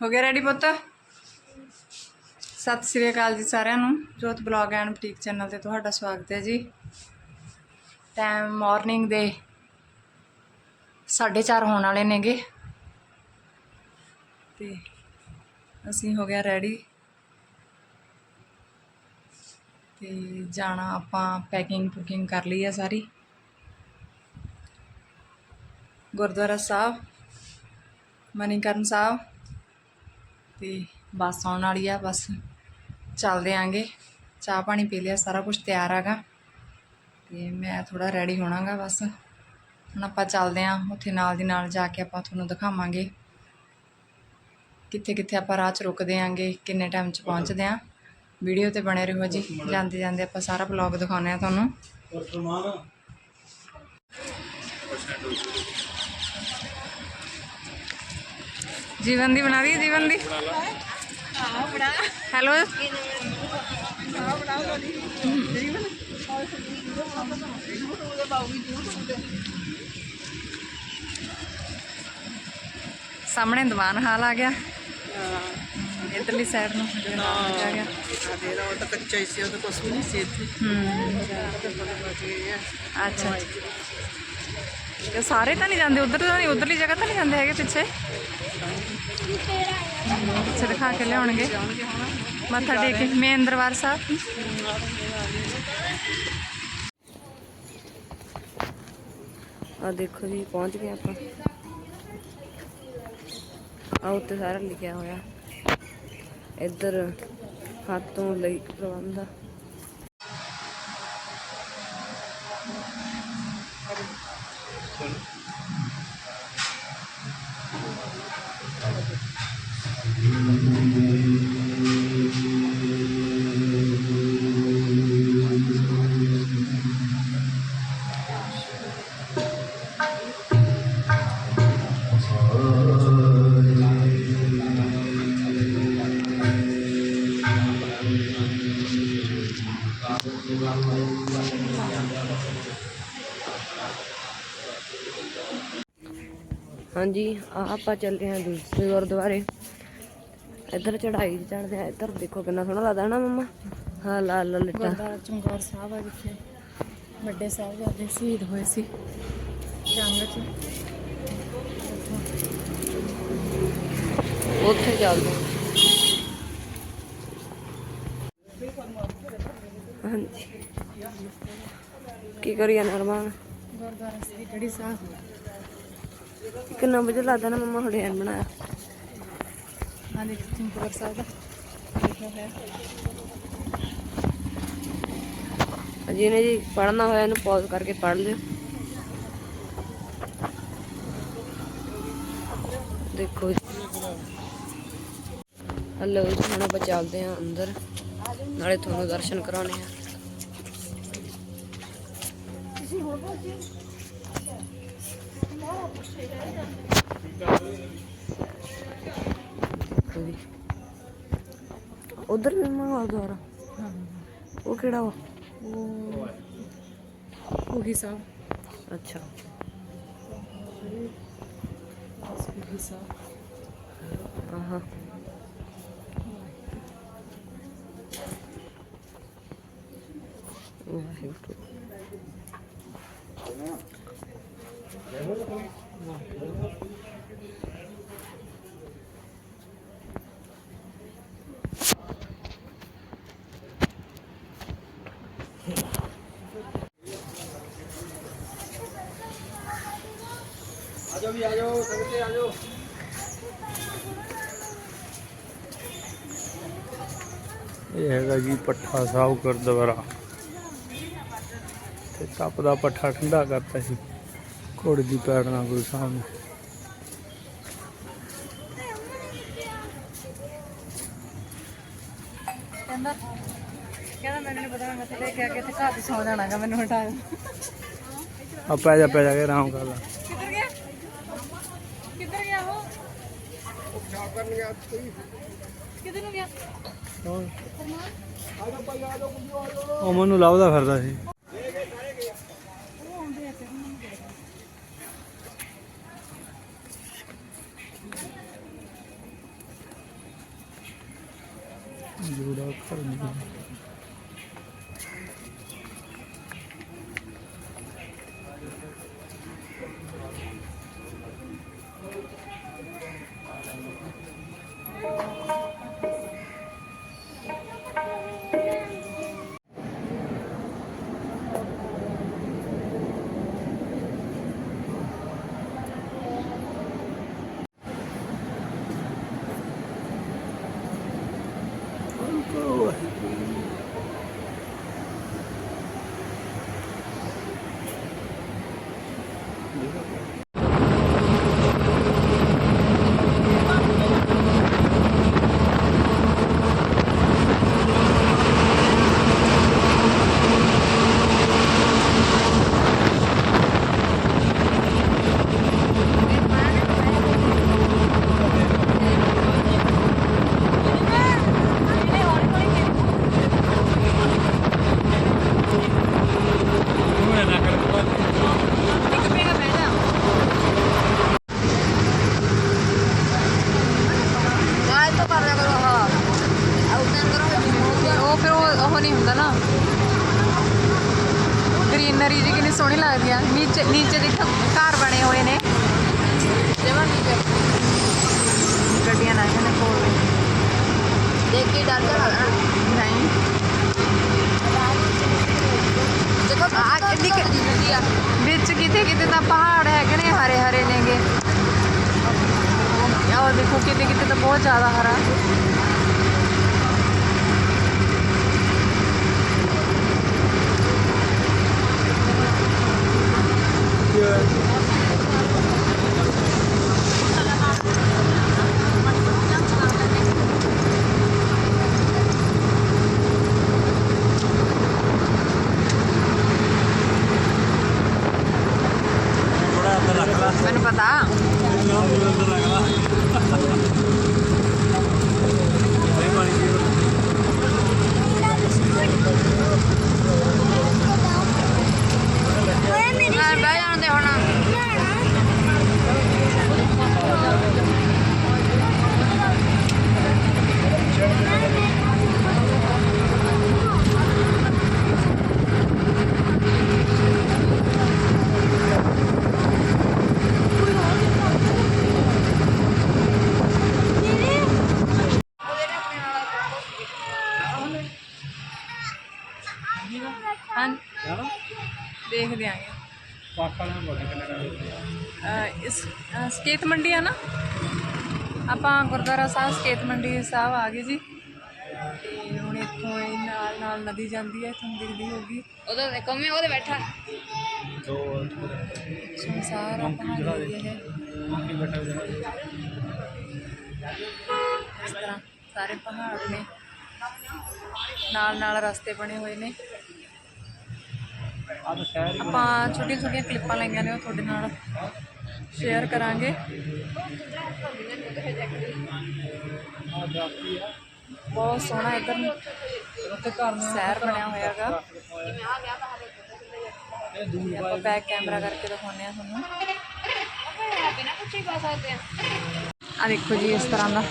ਹੋ ਗਿਆ ਰੈਡੀ ਪੁੱਤ? ਸਤਿ ਸ੍ਰੀ ਅਕਾਲ ਜੀ ਸਾਰਿਆਂ ਨੂੰ। ਜੋਤ ਬਲੌਗ ਐਂਡ ਬੁਟੀਕ ਚੈਨਲ ਤੇ ਤੁਹਾਡਾ ਸਵਾਗਤ ਹੈ ਜੀ। ਟਾਈਮ ਮਾਰਨਿੰਗ ਦੇ 4:30 ਹੋਣ ਵਾਲੇ ਨੇਗੇ। ਤੇ ਅਸੀਂ ਹੋ ਗਿਆ ਰੈਡੀ ਤੇ ਜਾਣਾ ਆਪਾਂ ਪੈਕਿੰਗ ਪੁਕਿੰਗ ਕਰ ਲਈ ਹੈ ਸਾਰੀ। ਗੁਰਦੁਆਰਾ ਸਾਹਿਬ, ਮਨੀਕਰਨ ਸਾਹਿਬ। ਤੇ ਬੱਸ ਆਉਣ ਵਾਲੀ ਆ, ਬਸ ਚੱਲਦੇ ਆਂਗੇ। ਚਾਹ ਪਾਣੀ ਪੀ ਲਿਆ, ਸਾਰਾ ਕੁਝ ਤਿਆਰ ਹੈਗਾ ਤੇ ਮੈਂ ਥੋੜਾ ਰੈਡੀ ਹੋਣਾਗਾ ਬਸ। ਹੁਣ ਆਪਾਂ ਚੱਲਦੇ ਆਂ, ਉੱਥੇ ਨਾਲ ਦੀ ਨਾਲ ਜਾ ਕੇ ਆਪਾਂ ਤੁਹਾਨੂੰ ਦਿਖਾਵਾਂਗੇ। ਕਿੱਥੇ ਕਿੱਥੇ ਆਪਾਂ ਰਾਹ 'ਚ ਰੁਕਦੇ ਆਂਗੇ, ਕਿੰਨੇ ਟਾਈਮ 'ਚ ਪਹੁੰਚਦੇ ਆਂ। ਵੀਡੀਓ ਤੇ ਬਣੇ ਰਹੋ ਜੀ। ਜਾਂਦੇ ਜਾਂਦੇ ਆਪਾਂ ਸਾਰਾ ਬਲੌਗ ਦਿਖਾਉਂਦੇ ਆ ਤੁਹਾਨੂੰ। ਜੀਵਨ ਦੀ ਬਣਾ ਹੈ ਜੀਵਨ ਦੀ? ਹੈਲੋ? ਸਾਹਮਣੇ ਦੀਵਾਨ ਹਾਲ ਆ ਗਿਆ। ਇਧਰਲੀ ਸਾਈਡ ਨੂੰ ਆ ਗਿਆ। ਦੇ ਰੋਡ ਤਾਂ ਕੱਚਾ ਹੀ ਸੀ ਉਹ ਤਾਂ ਕੁਛ ਵੀ ਨਹੀਂ ਸੀ ਇੱਥੇ। ਹੂੰ। ਅੱਛਾ ਤੇ ਸਾਰੇ ਤਾਂ ਨਹੀਂ ਜਾਂਦੇ ਉਧਰ ਤਾਂ ਨਹੀਂ ਉਧਰਲੀ ਜਗ੍ਹਾ ਤਾਂ ਨਹੀਂ ਜਾਂਦੇ ਹੈਗੇ ਪਿੱਛੇ? ਪਿੱਛੇ ਦਿਖਾ ਕੇ ਲਿਆਉਣਗੇ। ਮੱਥਾ ਟੇਕ ਕੇ, ਮੇਨ ਦਰਬਾਰ ਸਾਹਿਬ। ਆ ਦੇਖੋ ਜੀ, ਪਹੁੰਚ ਗਏ ਆਪਾਂ। ਆ ਉੱਤੇ ਸਾਰਾ ਲਿਖਿਆ ਹੋਇਆ। ਇੱਧਰ ਹੱਥੋਂ ਲਈ ਪ੍ਰਬੰਧ ਹਾਂਜੀ ਆ ਆਪਾਂ ਚੱਲੇ ਹਾਂ ਦੂਸਰੇ ਗੁਰਦੁਆਰੇ। ਇੱਧਰ ਚੜਾਈ ਚੜਦੇ ਆ ਇੱਧਰ ਦੇਖੋ ਕਿੰਨਾ ਸੋਹਣਾ ਲੱਗਦਾ ਨਾ ਮੰਮਾ? ਹਾਂ ਲਾਲ ਲਾਲ ਲਿੱਟਾ। ਗੁਰਦੁਆਰਾ ਚਮਕੌਰ ਸਾਹਿਬ ਆ ਜਿੱਥੇ ਵੱਡੇ ਸਾਹਿਬਜ਼ਾਦੇ ਸ਼ਹੀਦ ਹੋਏ ਸੀ। ਜੰਗ 'ਚ। ਉੱਥੇ ਚੱਲਦੇ। ਹਾਂਜੀ। ਕੀ ਕਰੀਏ ਨਰਮਾਨ ਗੁਰਦੁਆਰਾ ਸ੍ਰੀ ਗੜੀ ਸਾਹਿਬ। ਕਿੰਨਾ ਵਜੇ ਲੱਗਦਾ ਨਾ ਮੰਮਾ ਹੁਣੇ ਐਨ ਬਣਾਇਆ। ਹਾਂ ਦੇਖ ਚਮਕੌਰ ਸਾਹਿਬ ਦਾ ਲਿਖਿਆ ਹੋਇਆ ਜਿਹਨੇ ਜੀ ਪੜ੍ਹਨਾ ਹੋਇਆ ਇਹਨੂੰ ਪੌਜ਼ ਕਰਕੇ ਪੜ੍ਹ ਲਿਓ। ਦੇਖੋ ਹਲੋ ਜੀ ਹੁਣ ਆਪਾਂ ਚੱਲਦੇ ਹਾਂ ਅੰਦਰ। ਨਾਲੇ ਤੁਹਾਨੂੰ ਦਰਸ਼ਨ ਕਰਾਉਣੇ ਆ। ਦੇਖੋ ਜੀ ਉਧਰ ਵੀ ਮਾਹੌਲ ਦੁਆਰਾ ਉਹ ਕਿਹੜਾ ਵਾ ਉਹ ਹੋਗੀ ਸਾਹਿਬ ਅੱਛਾ ਹੋਗੀ ਸਾਹਿਬ ਆਹਾ ਵਾਹਿਗੁਰੂ ਇਹ ਹੈਗਾ ਜੀ ਪੱਠਾ ਸਾਹਿਬ ਗੁਰਦੁਆਰਾ। ਤੇ ਤਪ ਦਾ ਪੱਠਾ ਠੰਡਾ ਕਰਤਾ ਸੀ। ਘੋੜੇ ਦੀ ਪੈੜ ਨਾਲ ਗੁਰੂ ਸਾਹਿਬ ਨੇ। ਕਹਿੰਦਾ ਕਹਿੰਦਾ ਮੈਨੂੰ ਪਤਾ ਮੈਂ ਮੱਥੇ ਟੇਕ ਕੇ ਆ ਕੇ ਤੇ ਘਰ ਦੀ ਸੌ ਜਾਣਾਗਾ ਮੈਨੂੰ ਹਟਾਇਆ ਆ ਪੈ ਜਾ ਪੈ ਜਾ ਕੇ ਆਰਾਮ ਕਰ ਲੈ। ਕਿੱਧਰ ਗਿਆ? ਕਿੱਧਰ ਗਿਆ ਉਹ? ਕਿੱਧਰ ਨੂੰ ਗਿਆ? ਉਹ ਮੈਨੂੰ ਲੱਭਦਾ ਫਿਰਦਾ ਸੀ। ਪਤਾ ਨਹੀਂ ਉਹ ਦੇਖਦੇ ਆਂਗੇ। ਪਾਪਾ ਨੇ ਬੋਲੀ ਕਿੰਨੇ ਅਹ ਇਸ ਅਹ ਸਕੇਤ ਮੰਡੀ ਆ ਨਾ? ਆਪਾਂ ਗੁਰਦੁਆਰਾ ਸਾਹਿਬ ਸਕੇਤ ਮੰਡੀ ਸਾਹਿਬ ਆ ਗਏ ਜੀ। ਤੇ ਹੁਣ ਇੱਥੋਂ ਇਹ ਨਾਲ ਨਾਲ ਨਦੀ ਜਾਂਦੀ ਹੈ ਤੁਹਾਨੂੰ ਦਿਖਦੀ ਹੋਗੀ ਉਹਦੇ ਦੇਖੋ ਮੈਂ ਉਹਦੇ ਬੈਠਾ। ਦੋ ਸੰਸਾਰ ਆਪਣਾ ਏਰੀਆ ਹੈ ਮੰਕੀ ਬੈਠਾ ਇਸ ਤਰ੍ਹਾਂ ਸਾਰੇ ਪਹਾੜ ਨੇ। ਨਾਲ ਨਾਲ ਰਸਤੇ ਬਣੇ ਹੋਏ ਨੇ। ਆਪਾਂ ਛੋਟੀਆਂ ਛੋਟੀਆਂ ਕਲਿੱਪਾਂ ਲਈਆਂ ਨੇ, ਉਹ ਤੁਹਾਡੇ ਨਾਲ ਸ਼ੇਅਰ ਕਰਾਂਗੇ। ਬਹੁਤ ਸੋਹਣਾ ਇੱਧਰ ਨੂੰ ਘਰ ਨੂੰ ਬਣਿਆ ਹੋਇਆ ਹੈਗਾ ਆਪਾਂ ਬੈਕ ਕੈਮਰਾ ਕਰਕੇ ਦਿਖਾਉਂਦੇ ਆ ਤੁਹਾਨੂੰ। ਆ ਦੇਖੋ ਜੀ ਇਸ ਤਰ੍ਹਾਂ ਦਾ।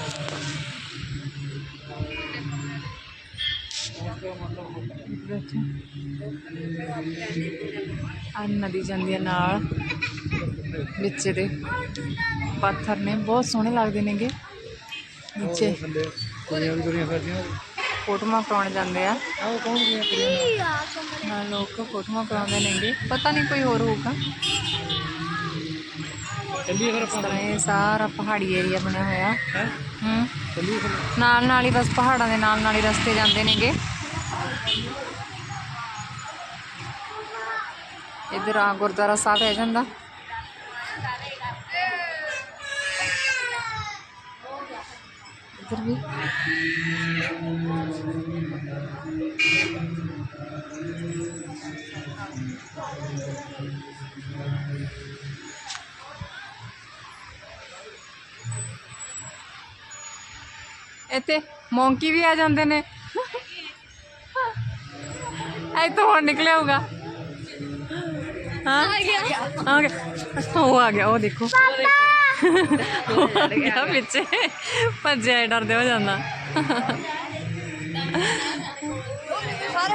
ਆ ਨਦੀ ਜਾਂਦੀ ਹੈ ਨਾਲ ਵਿੱਚ ਦੇ। ਪੱਥਰ ਨੇ ਬਹੁਤ ਸੋਹਣੇ ਲੱਗਦੇ ਨੇਗੇ। ਨੀਚੇ ਫੋਟੋਆਂ ਕਰਾਉਣ ਜਾਂਦੇ ਆ। ਆਹ ਕੌਣ ਦੀਆਂ ਕੁੜੀਆਂ ਨਾਲ ਲੋਕ ਫੋਟੋਆਂ ਕਰਾਉਂਦੇ ਨੇਗੇ। ਪਤਾ ਨਹੀਂ ਕੋਈ ਹੋਰ ਹੋਊਗਾ। ਚੱਲੀਏ ਫਿਰ ਤਰ੍ਹਾਂ ਇਹ ਸਾਰਾ ਪਹਾੜੀ ਏਰੀਆ ਬਣਿਆ ਹੋਇਆ। ਹੈ? ਨਾਲ ਨਾਲ ਹੀ ਬਸ ਪਹਾੜਾਂ ਦੇ ਨਾਲ ਨਾਲ ਹੀ ਰਸਤੇ ਜਾਂਦੇ ਨੇਗੇ। ਇੱਧਰ ਆ ਗੁਰਦੁਆਰਾ ਸਾਹਿਬ ਰਹਿ ਜਾਂਦਾ ਇੱਧਰ ਵੀ ਇੱਥੇ ਮੌਂਕੀ ਵੀ ਆ ਜਾਂਦੇ ਨੇ ਇੱਥੋਂ ਹੁਣ ਨਿਕਲਿਆ ਹੋਊਗਾ। ਹਾਂ? ਆ ਗਿਆ ਆ ਗਿਆ ਉਹ ਆ ਗਿਆ ਉਹ ਦੇਖੋ। ਉਹ ਆ ਗਿਆ ਪਿੱਛੇ। ਭੱਜਿਆ ਡਰਦੇ ਹੋ ਜਾਂਦਾ।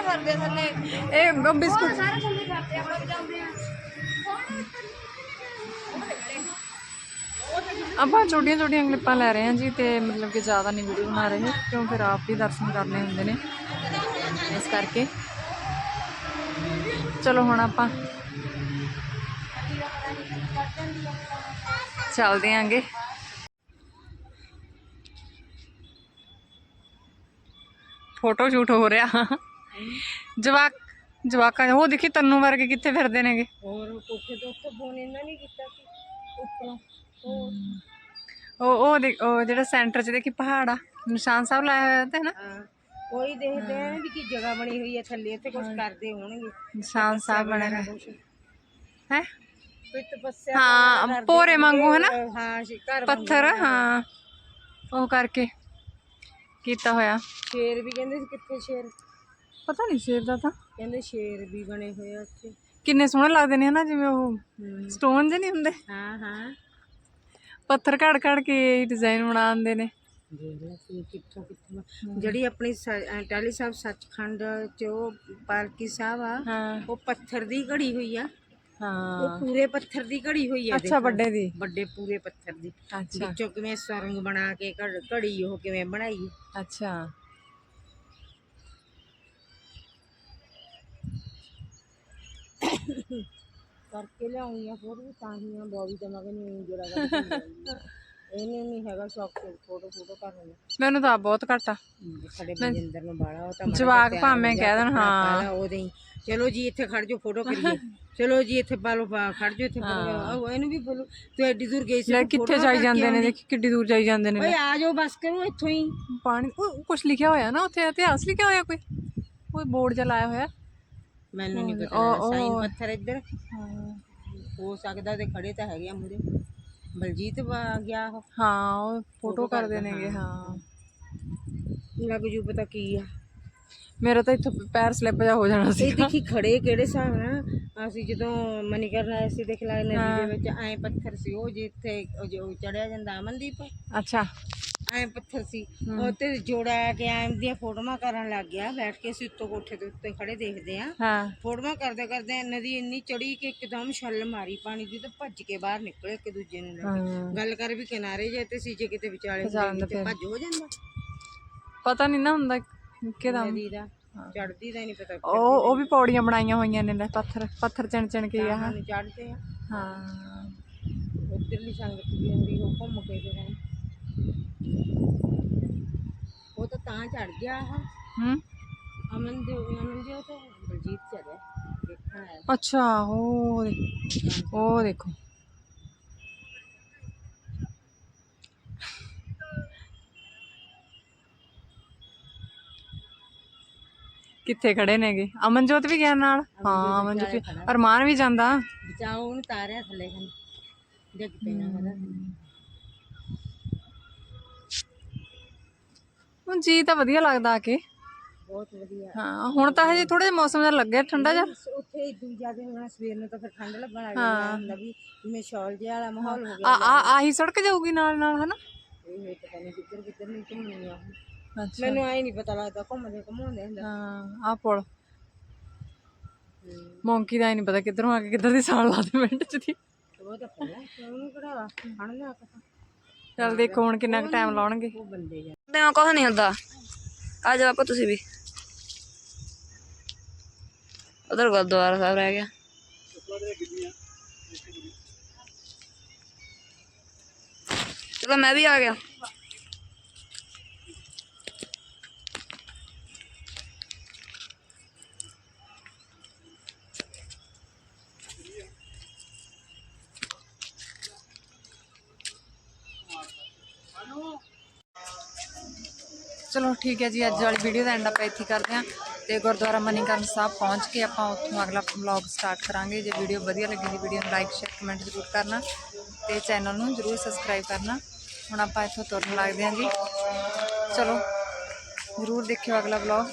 ਥੱਲੇ ਥੱਲੇ। ਇਹ ਬਿਸਕੁਟ। ਸਾਰੇ ਥੱਲੇ ਕਰਦੇ ਆਪਾਂ ਵੀ ਜਾਂਦੇ ਆ। ਆਪਾਂ ਛੋਟੀਆਂ ਛੋਟੀਆਂ ਕਲਿੱਪਾਂ ਲੈ ਰਹੇ ਹਾਂ ਜੀ ਤੇ ਮਤਲਬ ਕਿ ਜ਼ਿਆਦਾ ਨਹੀਂ ਵੀਡੀਓ ਬਣਾ ਰਹੇ ਕਿਉਂ ਫਿਰ ਆਪ ਵੀ ਦਰਸ਼ਨ ਕਰਨੇ ਹੁੰਦੇ ਨੇ। ਇਸ ਕਰਕੇ। ਚਲੋ ਹੁਣ ਆਪਾਂ ਚੱਲਦੇ ਆਂਗੇ। ਫੋਟੋ ਸ਼ੂਟ ਹੋ ਰਿਹਾ। ਜਵਾਕ ਜਵਾਕਾਂ ਉਹ ਦੇਖੀ ਤੰਨੂ ਵਰਗੇ ਕਿੱਥੇ ਫਿਰਦੇ ਨੇਗੇ। ਹੋਰ ਕੋਠੇ ਤੋਂ ਉੱਤੇ ਫੋਨ ਇਹਨਾਂ ਨੇ ਕੀਤਾ ਸੀ। ਉੱਪਰੋਂ ਉਹ ਉਹ ਉਹ ਦੇਖ ਉਹ ਜਿਹੜਾ ਸੈਂਟਰ 'ਚ ਦੇਖੀ ਪਹਾੜ ਆ। ਨਿਸ਼ਾਨ ਸਾਹਿਬ ਲਾਇਆ ਹੋਇਆ ਤੇ ਨਾ। ਕੋਈ ਦੇਖਦੇ ਆ ਵੀ ਕੀ ਜਗ੍ਹਾ ਬਣੀ ਹੋਈ ਹੈ ਥੱਲੇ ਇੱਥੇ ਕੁਝ ਕਰਦੇ ਹੋਣਗੇ। ਨਿਸ਼ਾਨ ਸਾਹਿਬ ਬਣਿਆ ਹੋਇਆ ਹੈ? ਕੋਈ ਤਪੱਸਿਆ ਹਾਂ ਪੋਰੇ ਵਾਂਗੂ ਹੈ ਨਾ ਹੋਣਗੇ। ਹਾਂ ਘਰ। ਪੱਥਰ ਹਾਂ। ਉਹ ਕਰਕੇ ਕੀਤਾ ਹੋਇਆ। ਸ਼ੇਰ ਵੀ ਕਹਿੰਦੇ ਸੀ ਕਿੱਥੇ ਸ਼ੇਰ? ਪਤਾ ਨਹੀਂ ਸ਼ੇਰ ਦਾ ਤਾਂ। ਕਹਿੰਦੇ ਸ਼ੇਰ ਵੀ ਬਣੇ ਹੋਏ ਆ ਉੱਥੇ। ਕਿੰਨੇ ਸੋਹਣੇ ਲੱਗਦੇ ਨੇ ਹਨਾ ਜਿਵੇਂ ਉਹ ਹੂੰ। ਸਟੋਨ ਜਿਹੇ ਨਹੀਂ ਹੁੰਦੇ। ਹਾਂ ਹਾਂ। ਪੱਥਰ ਘੜ ਘੜ ਕੇ ਡਿਜ਼ਾਈਨ ਬਣਾਉਂਦੇ ਨੇ। ਦੇਖ ਲੈ ਸੀ ਕਿੱਥੋਂ ਕਿੱਥੋਂ ਜਿਹੜੀ ਆਪਣੀ ਸ- ਅਹ ਟਾਹਲੀ ਸਾਹਿਬ ਸੱਚਖੰਡ ਚ ਉਹ ਪਾਲਕੀ ਸਾਹਿਬ ਆ ਹਾਂ। ਉਹ ਪੱਥਰ ਦੀ ਘੜੀ ਹੋਈ ਆ। ਹਾਂ। ਉਹ ਪੂਰੇ ਪੱਥਰ ਦੀ ਘੜੀ ਹੋਈ ਆ ਅੱਛਾ ਦੇਖੋ। ਵੱਡੇ ਦੀ। ਵੱਡੇ ਪੂਰੇ ਪੱਥਰ ਦੀ। ਅੱਛਾ। ਵਿੱਚੋਂ ਕਿਵੇਂ ਸੁਰੰਗ ਬਣਾ ਕੇ ਘੜ- ਘੜੀ ਉਹ ਕਿਵੇਂ ਬਣਾਈ। ਅੱਛਾ। ਕਰਕੇ ਲਿਆਉਣੀ ਆ ਫੋਟੋ ਵੀ ਤਾਂ ਹੀ ਆ ਬੋਡੀ ਤੇ ਮਗਨ ਨਹੀਂ ਜਰਾ ਇਹਨੇ ਨਹੀਂ ਹੈਗਾ ਸ਼ੌਕ ਫੋਟੋ ਫੋਟੋ ਕਰਨ ਦਾ ਮੈਨੂੰ ਤਾਂ ਆਪ ਬਹੁਤ ਘੱਟ ਆ। ਸਾਡੇ ਮਨਜਿੰਦਰ ਨੂੰ ਬਾੜਾ ਉਹ ਤਾਂ ਮਾੜਾ ਜਵਾਕ ਜਿਹਾ ਭਾਵੇਂ ਕਹਿ ਦੇਣ ਕੱਪੜਾ ਹਾਂ। ਪਾ ਲਾ ਉਹਦੇ ਹੀ। ਚਲੋ ਜੀ ਇੱਥੇ ਖੜ ਜਾਓ ਫੋਟੋ ਕਰੀਏ। ਚਲੋ ਜੀ ਇੱਥੇ ਪਾ ਲਓ ਪਾ- ਖੜ ਜਾਓ ਇੱਥੇ ਉਹ ਇਹਨੂੰ ਵੀ ਬੋਲੋ ਤੂੰ ਐਡੀ ਦੂਰ ਗਈ ਸੀ ਲੈ ਤੂੰ ਕਿੱਥੇ photo ਜਾਈ ਕਰਕੇ ਜਾਂਦੇ ਨੇ ਆਉਂਦੀ। ਦੇਖੀ ਕਿੱਡੀ ਦੂਰ ਜਾਈ ਜਾਂਦੇ ਨੇ। ਓਏ ਆ ਜਾਓ ਬਸ ਕਰੋ ਇੱਥੋਂ ਹੀ। ਪਾਣੀ ਉਹ ਕੁਝ ਲਿਖਿਆ ਹੋਇਆ ਨਾ ਉੱਥੇ ਇਤਿਹਾਸ ਲਿਖਿਆ ਹੋਇਆ ਕੋਈ? ਕੋਈ ਬੋਰਡ ਜਿਹਾ ਲਾਇਆ ਹੋਇਆ? ਮੈਨੂੰ ਨਹੀਂ ਪਤਾ ਸਾਈਨ ਪੱਥਰ ਇੱਧਰ। ਹਾਂ। ਹੋ ਸਕਦਾ ਤੇ ਖੜੇ ਤਾਂ ਹੈਗੇ ਆ ਮੂਰੇ ਬਲਜੀਤ ਵਾ ਗਿਆ ਉਹ? ਹਾਂ ਉਹ ਫੋਟੋ ਕਰਦੇ ਨੇਗੇ ਹਾਂ। ਲੱਗ ਜੂ ਪਤਾ ਕੀ ਆ? ਮੇਰਾ ਤਾਂ ਇੱਥੋਂ ਪੈਰ ਸਲਿੱਪ ਜਾ ਹੋ ਜਾਣਾ ਸੀ ਇਹ ਦੇਖੀ ਖੜੇ ਕਿਹੜੇ ਹਿਸਾਬ ਨਾਲ? ਅਸੀਂ ਜਦੋਂ ਮਨੀਕਰਨ ਆਏ ਸੀ ਦੇਖ ਲੈ ਨਦੀ ਦੇ ਵਿੱਚ ਐ ਪੱਥਰ ਸੀ ਉਹ ਜਿੱਥੇ ਚੜਿਆ ਜਾਂਦਾ ਅਮਨਦੀਪ। ਅੱਛਾ। ਐ ਪੱਥਰ ਸੀ। ਉਹ ਤੇ ਜੋੜਾ ਕੇ ਐਂ ਦੀਆਂ ਫੋਟੋਆਂ ਕਰਨ ਲੱਗ ਗਿਆ। ਬੈਠ ਕੇ ਅਸੀਂ ਉੱਤੋਂ ਕੋਠੇ ਦੇ ਉੱਤੇ ਖੜੇ ਦੇਖਦੇ ਆ। ਹਾਂ। ਫੋਟੋਆਂ ਕਰਦੇ ਕਰਦੇ ਨਦੀ ਇੰਨੀ ਚੜੀ ਕਿ ਇੱਕਦਮ ਛੱਲ ਮਾਰੀ ਪਾਣੀ ਦੀ ਤੇ ਭੱਜ ਕੇ ਬਾਹਰ ਨਿਕਲੇ ਇੱਕ ਦੂਜੇ ਨੂੰ ਲੈ ਕੇ। ਹਾਂ। ਗੱਲ ਕਰ ਵੀ ਕਿਨਾਰੇ ਜੇ ਤੇ ਸੀ ਜੇ ਕਿਤੇ ਵਿਚਾਲੇ ਹੁੰਦੇ ਤੇ ਭੱਜ ਹੋ ਜਾਂਦਾ। ਪਤਾ ਨਹੀਂ ਨਾ ਹੁੰਦਾ ਕਿਦਾਂ। ਨਦੀ ਦਾ ਚੜਦੀ ਦਾ ਨਹੀਂ ਪਤਾ ਉਹ ਉਹ ਵੀ ਪੌੜੀਆਂ ਬਣਾਈਆਂ ਹੋਈਆਂ ਨੇ ਪੱਥਰ ਪੱਥਰ ਚਣ ਚਣ ਕੇ ਨੂੰ ਚੜਦੇ ਆ। ਹਾਂ। ਉਧਰਲੀ ਸੰਗਤ ਵੀ ਉਹ ਘੁੰਮ ਕੇ ਐਂ। ਉਹ ਤਾਂ ਤਾਂ ਚੜ ਗਿਆ ਆਹ ਹੂੰ। ਅਮਨ ਦੇ ਅਮਨ ਜੀ ਉਹ ਤਾਂ ਬਲਜੀਤ ਚੜਿਆ ਦੇਖਣ ਆਇਆ। ਅੱਛਾ ਉਹ ਦੇ- ਉਹ ਦੇਖੋ। ਕਿੱਥੇ ਖੜੇ ਨੇਗੇ? ਅਮਨਜੋਤ ਵੀ ਗਿਆ ਨਾਲ? ਹਾਂ ਅਮਨਜੋਤ ਵੀ ਅਰਮਾਨ ਵੀ ਜਾਂਦਾ। ਬਚਾਓ ਉਹਨੂੰ ਤਾਰਿਆ ਥੱਲੇ। ਹਨ ਡਿੱਗ ਪੈਣਾ ਹੈਗਾ ਜੀ ਤਾਂ ਵਧੀਆ ਲੱਗਦਾ ਆ ਕੇ। ਬਹੁਤ ਵਧੀਆ। ਹਾਂ ਹੁਣ ਤਾਂ ਹਜੇ ਥੋੜਾ ਜਿਹਾ ਮੌਸਮ ਜਿਹਾ ਲੱਗਿਆ ਠੰਡਾ ਜਿਹਾ। ਉੱਥੇ ਇਦੋਂ ਜ਼ਿਆਦਾ ਹੋਣਾ ਸਵੇਰ ਨੂੰ ਤਾਂ ਫਿਰ ਠੰਡ ਲੱਗਣ ਲੱਗ ਜਾਂਦੀ ਹੁੰਦਾ ਵੀ ਜਿਵੇਂ ਸ਼ਾਲ ਜਿਹਾ ਵਾਲਾ ਮਾਹੌਲ ਹੋ ਗਿਆ। ਆ ਆ ਆਹੀ ਸੜਕ ਜਾਊਗੀ ਨਾਲ ਨਾਲ ਹਨਾ? ਇਹ ਪਤਾ ਨਹੀਂ ਕਿੱਧਰ ਕਿੱਧਰ ਨੂੰ ਘੁੰਮਣੀ ਆ ਉਹ। ਅੱਛਾ। ਮੈਨੂੰ ਆਈ ਨਹੀਂ ਪਤਾ ਲੱਗਦਾ ਘੁੰਮਦੇ ਘੁੰਮਾਉਂਦੇ ਹੁੰਦਾ। ਹਾਂ ਆ ਪੁਲ। ਮੌਂਕੀ ਦਾ ਹੀ ਨਹੀਂ ਪਤਾ ਕਿੱਧਰੋਂ ਆ ਕੇ ਕਿੱਧਰ ਦੀ ਸਾਲ ਲਾ ਦੇ ਮਿੰਟ ਚ ਦੀ। ਉਹ ਤਾਂ ਪਤਾ ਉਹਨੂੰ ਕਿਹੜਾ ਫੜ ਲਿਆ ਪਤਾ ਚੱਲ ਦੇਖੋ ਹੁਣ ਕਿੰਨਾ ਕੁ ਟਾਈਮ ਲਾਉਣਗੇ। ਉਹ ਬੰਦੇ ਕੁਝ ਨਹੀਂ ਹੁੰਦਾ। ਆ ਜਾਓ ਆਪਾਂ ਤੁਸੀਂ ਵੀ। ਉਧਰ ਗੁਰਦੁਆਰਾ ਸਾਹਿਬ ਰਹਿ ਗਿਆ। ਚਲੋ ਮੈਂ ਵੀ ਆ ਗਿਆ। ਚਲੋ ਠੀਕ ਹੈ ਜੀ, ਅੱਜ ਵਾਲੀ ਵੀਡੀਓ ਦਾ ਐਂਡ ਆਪਾਂ ਇੱਥੇ ਕਰਦੇ ਹਾਂ ਤੇ ਗੁਰਦੁਆਰਾ ਮਨੀਕਰਨ ਸਾਹਿਬ ਪਹੁੰਚ ਕੇ ਆਪਾਂ ਉੱਥੋਂ ਅਗਲਾ ਵਲੌਗ ਸਟਾਰਟ ਕਰਾਂਗੇ। ਜੇ ਵੀਡੀਓ ਵਧੀਆ ਲੱਗੀ ਤਾਂ ਵੀਡੀਓ ਨੂੰ ਲਾਈਕ ਸ਼ੇਅਰ ਕਮੈਂਟ ਜ਼ਰੂਰ ਕਰਨਾ ਤੇ ਚੈਨਲ ਨੂੰ ਜ਼ਰੂਰ ਸਬਸਕ੍ਰਾਈਬ ਕਰਨਾ। ਹੁਣ ਆਪਾਂ ਇੱਥੋਂ ਤੁਰਨ ਲੱਗਦੇ ਹਾਂ ਜੀ। ਚਲੋ ਜ਼ਰੂਰ ਦੇਖਿਓ ਅਗਲਾ ਵਲੌਗ